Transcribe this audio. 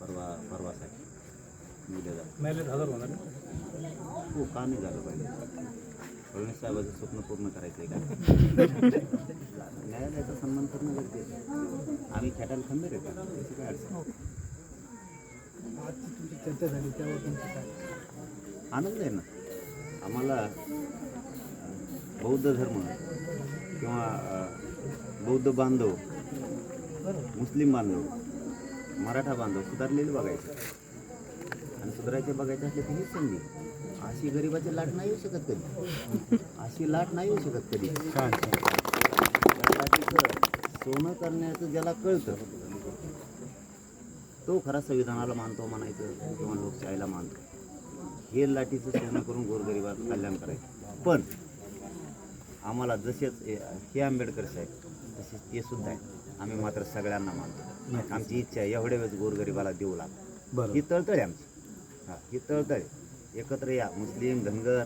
परवा परवासाठी. दिलं जातं. हजार होणार हो का नाही झालं पाहिजे. फडणवीस साहेबाचं स्वप्न पूर्ण करायचं आहे का? न्यायालयाचा सन्मान करणं गरजेचं. आम्ही खेटायला खंबीर आहे का? त्याची काय अडचण आजची तुमची चर्चा झाली त्यावर तुमचं काय? आनंद आहे ना? आम्हाला बौद्ध धर्म किंवा बौद्ध बांधव मुस्लिम बांधव मराठा बांधव सुधारलेले बघायचे. आणि सुधारायचे बघायचे असले तर हीच संधी. अशी गरिबाची लाट नाही येऊ शकत कधी. अशी लाट नाही येऊ शकत कधी. सोनं करण्याचं ज्याला कळतं तो खरा संविधानाला मानतो म्हणायचं किंवा लोकशाहीला मानतो. हे लाटीचं सोनं करून गोरगरिबाचं कल्याण करायचं. पण आम्हाला जसेच हे आंबेडकर साहेब तसेच ते सुद्धा आहे आम्ही मात्र सगळ्यांना मानतो. आमची इच्छा आहे एवढ्या वेळेस गोरगरिबाला देऊ लाग बरं ही तळतळ आहे आमची. हा ही तळतळ आहे. एकत्र या मुस्लिम धनगर.